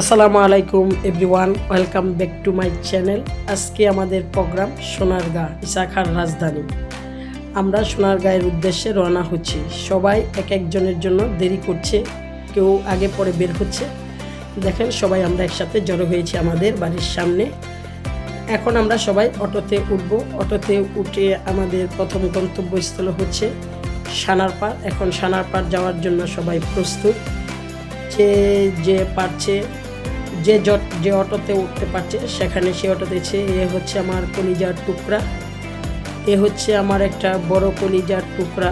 আসসালামু আলাইকুম, everyone. Welcome back to my channel. আজকে আমাদের প্রোগ্রাম সোনারগাঁ ইসাখার রাজধানী। আমরা সোনারগাঁয়ের উদ্দেশ্যে রওনা হচ্ছি। সবাই এক একজনের জন্য দেরি করছে, কেউ আগে পরে বের হচ্ছে। দেখেন, সবাই আমরা একসাথে জড়ো হয়েছি আমাদের বাড়ির সামনে। এখন আমরা সবাই অটোতে উঠব। অটোতে উঠে আমাদের প্রথম গন্তব্যস্থল হচ্ছে সানার সানারপাড়। এখন সানার সানারপাড় যাওয়ার জন্য সবাই প্রস্তুত। যে যে পারছে যে জট যে অটোতে উঠতে পারছে, সেখানে সে অটোতে ছে এ হচ্ছে আমার কলিজার টুকরা। এ হচ্ছে আমার একটা বড় কলিজার টুকরা।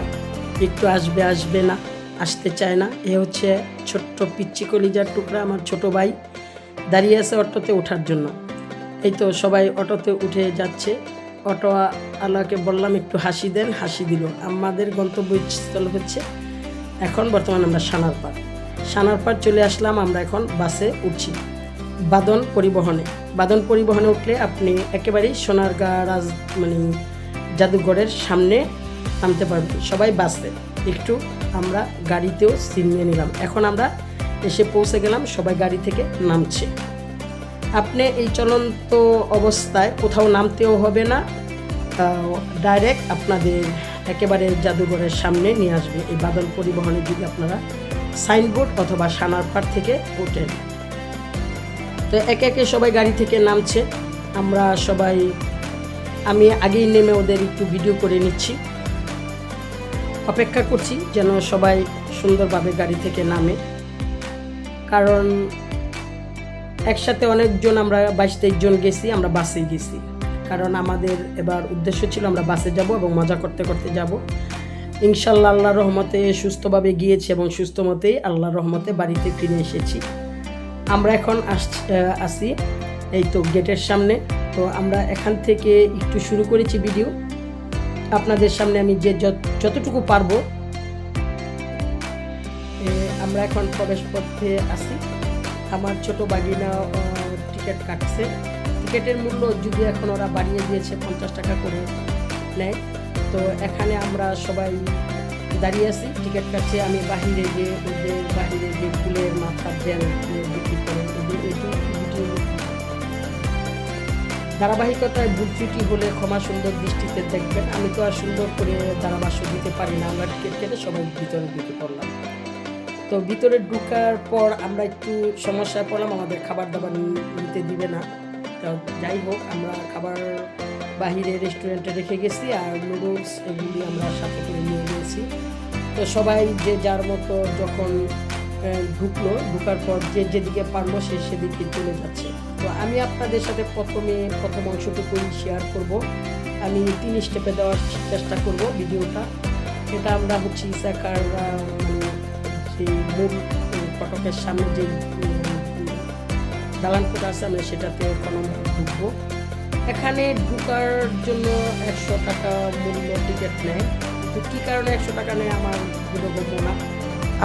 একটু আসবে আসবে না, আসতে চায় না। এ হচ্ছে ছোট্ট পিচ্ছি কলিজার টুকরা আমার ছোট ভাই দাঁড়িয়ে আছে অটোতে ওঠার জন্য। এই তো সবাই অটোতে উঠে যাচ্ছে। অটো আলাকে বললাম, একটু হাসি দেন, হাসি দিল। আমাদের গন্তব্যস্থল হচ্ছে এখন বর্তমানে আমরা সানারপাড়। সানারপাড় চলে আসলাম, আমরা এখন বাসে উঠছি। বাদন পরিবহনে। বাদন পরিবহনে উঠলে আপনি একেবারেই সোনারগাঁ রাজ মানে জাদুঘরের সামনে নামতে পারবেন। সবাই বাসে একটু আমরা গাড়িতেও সিট নিয়ে নিলাম। এখন আমরা এসে পৌঁছে গেলাম, সবাই গাড়ি থেকে নামছে। আপনি এই চলন্ত অবস্থায় কোথাও নামতেও হবে না। ডাইরেক্ট আপনাদের একেবারে জাদুঘরের সামনে নিয়ে আসবে। এই বাদল পরিবহনে যদি আপনারা সাইনবোর্ড অথবা সানারপাড় থেকে ওঠেন তো একে একে সবাই গাড়ি থেকে নামছে। আমরা সবাই, আমি আগেই নেমে ওদের একটু ভিডিও করে নিচ্ছি। অপেক্ষা করছি যেন সবাই সুন্দরভাবে গাড়ি থেকে নামে। কারণ একসাথে অনেকজন আমরা বাইশ তেইশ জন গেছি, আমরা বাসে গেছি। কারণ আমাদের এবার উদ্দেশ্য ছিল আমরা বাসে যাব এবং মজা করতে করতে যাব। ইনশাল্লাহ আল্লাহ রহমতে সুস্থভাবে গিয়েছি এবং সুস্থ মতেই আল্লাহ রহমতে বাড়িতে ফিরে এসেছি। আমরা এখন আস আসি এই তো গেটের সামনে। তো আমরা এখান থেকে একটু শুরু করেছি ভিডিও আপনাদের সামনে আমি যে যত- যতটুকু পারব আমরা এখন প্রবেশ পথে আসি আমার ছোট বাগিনা টিকিট কাটছে। টিকিটের মূল্য যদি এখন ওরা বাড়িয়ে দিয়েছে পঞ্চাশ টাকা করে নেয়, তো এখানে আমরা সবাই দাঁড়িয়ে আছি। টিকিট কাটছে, আমি বাহিরে গিয়ে বাহিরে যে ফুলের মাথার দেন ধারাবাহিকতায় ভুল ত্রুটি হলে ক্ষমা সুন্দর দৃষ্টিতে দেখবেন। আমি তো আর সুন্দর করে ধারাভাষ্য দিতে পারি না, আমরা টিকিট কেটে সবাই ভিতরে ঢুকে পড়লাম। তো ভিতরে ঢুকার পর আমরা একটু সমস্যায় পড়লাম, আমাদের খাবার দাবার নিতে দিবে না। তো যাই হোক, আমরা খাবার বাহিরে রেস্টুরেন্টে রেখে গেছি আর নুডলস এগুলি আমরা সাথে করে নিয়ে গিয়েছি তো সবাই যে যার মতো যখন ঢুকলো, ঢুকার পর যে যেদিকে পারল সে সেদিকে চলে যাচ্ছে। তো আমি আপনাদের সাথে প্রথমে প্রথম অংশটুকুই শেয়ার করব। আমি তিন স্টেপে দেওয়ার চেষ্টা করব ভিডিওটা। এটা আমরা হচ্ছে ইসাকার সেই মূল ফটকের সামনে যে, দালান কোটা আছে, আমরা সেটাতে আমরা ঢুকবো। এখানে ঢুকার জন্য একশো টাকা মূল্য টিকিট নেয়। তো কী কারণে একশো টাকা নেয় আমার বোধগম্য না।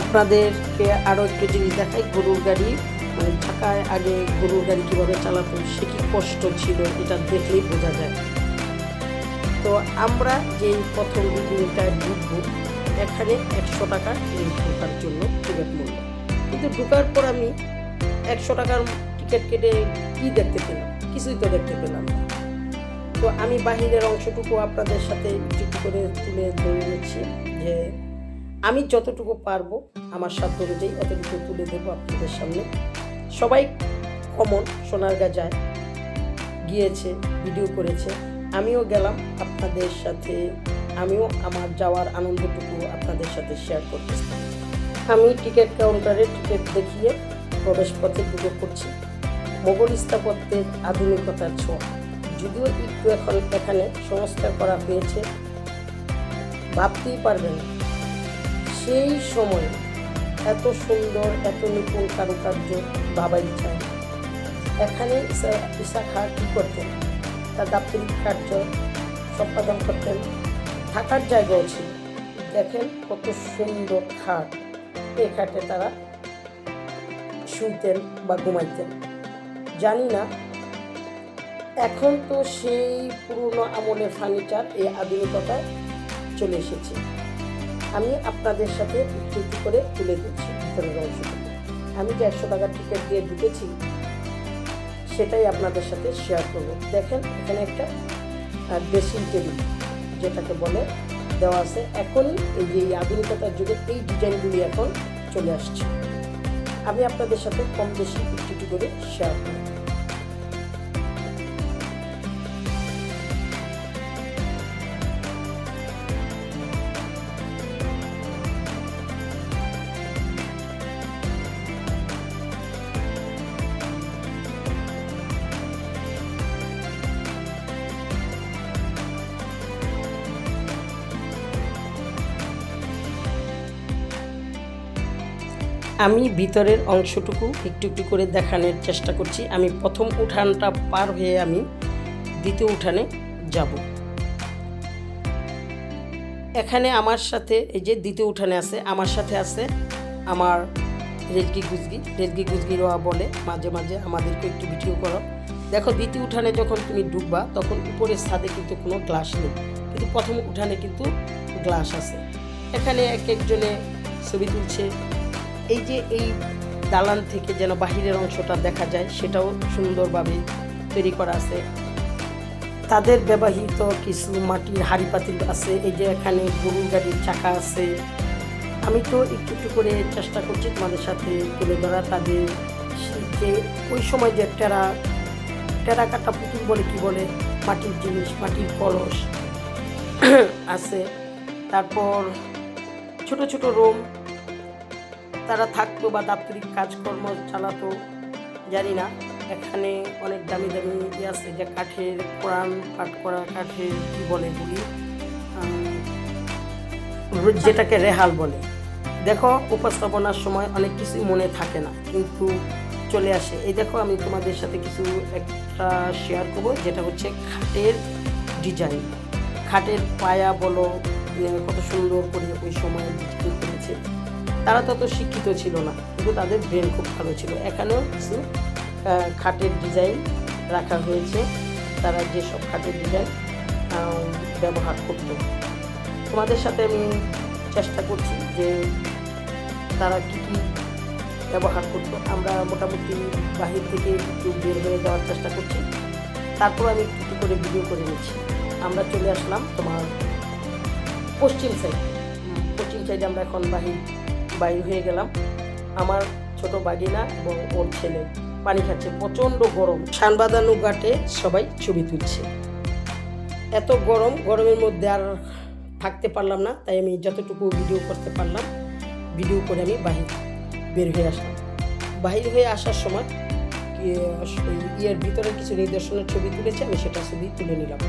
আপনাদেরকে আরও একটু জিনিস দেখাই, গরুর গাড়ি। মানে ঢাকায় আগে গরুর গাড়ি কীভাবে চালাতো, সে কি কষ্ট ছিল এটা দেখলেই বোঝা যায়। তো আমরা যেই প্রথম বিল্ডিংটায় ঢুকবো, এখানে একশো টাকা ঢোকার জন্য টিকিট মূল্য। কিন্তু ঢোকার পর আমি একশো টাকার টিকিট কেটে কী দেখতে পেলাম? কিছুই তো দেখতে পেলাম না। তো আমি বাহিরের অংশটুকু আপনাদের সাথে একটু করে তুলে ধরে নিচ্ছি যে আমি যতটুকু পারব আমার সাধ্য অনুযায়ী অতটুকু তুলে দেবো আপনাদের সামনে। সবাই কমন সোনারগা যায়, গিয়েছে, ভিডিও করেছে। আমিও গেলাম আপনাদের সাথে, আমিও আমার যাওয়ার আনন্দটুকু আপনাদের সাথে শেয়ার করতে। আমি টিকিট কাউন্টারে টিকিট দেখিয়ে প্রবেশ পথে ঢুকে পড়ছি মোগল স্থাপত্যের আধুনিকতার ছোঁয়া। যদিও একটু এখন এখানে সংস্কার করা হয়েছে, ভাবতেই পারবেন সেই সময় এত সুন্দর, এত নিপুণ কারুকার্য ভাবাই চায় এখানে ইসা- খা কী করতেন? তার দাপ্তরিক কার্য সম্পাদন করতেন। থাকার জায়গাও ছিল। দেখেন কত সুন্দর খাট। এই খাটে তারা শুইতেন বা ঘুমাইতেন। জানি না, এখন তো সেই পুরনো আমলের ফার্নিচার এই আধুনিকতায় চলে এসেছে। আমি আপনাদের সাথে একটু করে তুলে দিচ্ছি অংশটুকু আমি যে একশো টাকার টিকিট দিয়ে ঢুকেছি, সেটাই আপনাদের সাথে শেয়ার করব। দেখেন, এখানে একটা ড্রেসিং টেবিল যেটাকে বলে, দেওয়া আছে। এখনই এই যে আধুনিকতার যুগে এই ডিজাইনগুলি এখন চলে আসছে। আমি আপনাদের সাথে কম বেশি একটু করে শেয়ার করব। আমি ভিতরের অংশটুকু একটু একটু করে দেখানোর চেষ্টা করছি। আমি প্রথম উঠানটা পার হয়ে আমি দ্বিতীয় উঠানে যাব। এখানে আমার সাথে এই যে দ্বিতীয় উঠানে আছে, আমার সাথে আছে আমার রেলকি গুজগি। রেলকি গুজগিরা বলে, মাঝে মাঝে আমাদেরকে একটু ভিডিও করো। দেখো, দ্বিতীয় উঠানে যখন তুমি ডুববা তখন উপরের ছাদে কিন্তু কোনো গ্লাস নেই। কিন্তু প্রথম উঠানে কিন্তু গ্লাস আছে। এখানে এক একজনে ছবি তুলছে এই যে এই দালান থেকে যেন বাহিরের অংশটা দেখা যায়, সেটাও সুন্দরভাবে তৈরি করা আছে। তাদের ব্যবহৃত কিছু মাটির হাড়ি পাতিল আছে, এই যে এখানে গরুর গাড়ির চাকা আছে। আমি তো একটু একটু করে চেষ্টা করছি তোমাদের সাথে তুলে ধরা তাদের যে ওই সময় যে টেরা টেরা কাটা পুতুল বলে কি বলে, মাটির জিনিস, মাটির কলস আছে। তারপর ছোট ছোট রুম তারা থাকতো বা দাপ্তরিক কাজকর্ম চালাতো, জানি না। এখানে অনেক দামি দামি ইয়ে আছে, যে কাঠের কোরআন পাঠ করা কাঠের কি বলে এগুলি? যেটাকে রেহাল বলে। দেখো, উপস্থাপনার সময় অনেক কিছুই মনে থাকে না, কিন্তু চলে আসে। এই দেখো, আমি তোমাদের সাথে কিছু একটা শেয়ার করব, যেটা হচ্ছে খাটের ডিজাইন খাটের পায়া বলো কত সুন্দর করে ওই সময় করেছে। তারা তত শিক্ষিত ছিল না, কিন্তু তাদের ব্রেন খুব ভালো ছিল। এখানেও কিছু খাটের ডিজাইন রাখা হয়েছে। তারা যেসব খাটের ডিজাইন ব্যবহার করতো। তোমাদের সাথে আমি চেষ্টা করছি যে তারা কী কী ব্যবহার করতো। আমরা মোটামুটি বাহির থেকে একটু বের হয়ে যাওয়ার চেষ্টা করছি। তারপর আমি একটু করে ভিডিও করে নিচ্ছি। আমরা চলে আসলাম তোমার পশ্চিম সাইড পশ্চিম সাইডে আমরা এখন বাহির বাইর হয়ে গেলাম। আমার ছোট বাগিনা এবং ওর ছেলে পানি খাচ্ছে, প্রচণ্ড গরম। সানবাদানু ঘাটে সবাই ছবি তুলছে। এত গরম, গরমের মধ্যে আর থাকতে পারলাম না, তাই আমি যতটুকু ভিডিও করতে পারলাম ভিডিও করে আমি বাহির, বের হয়ে আসলাম। বাহির হয়ে আসার সময় ইয়ের ভিতরে কিছু নিদর্শনের ছবি তুলেছে, আমি সেটা ছবি তুলে নিলাম।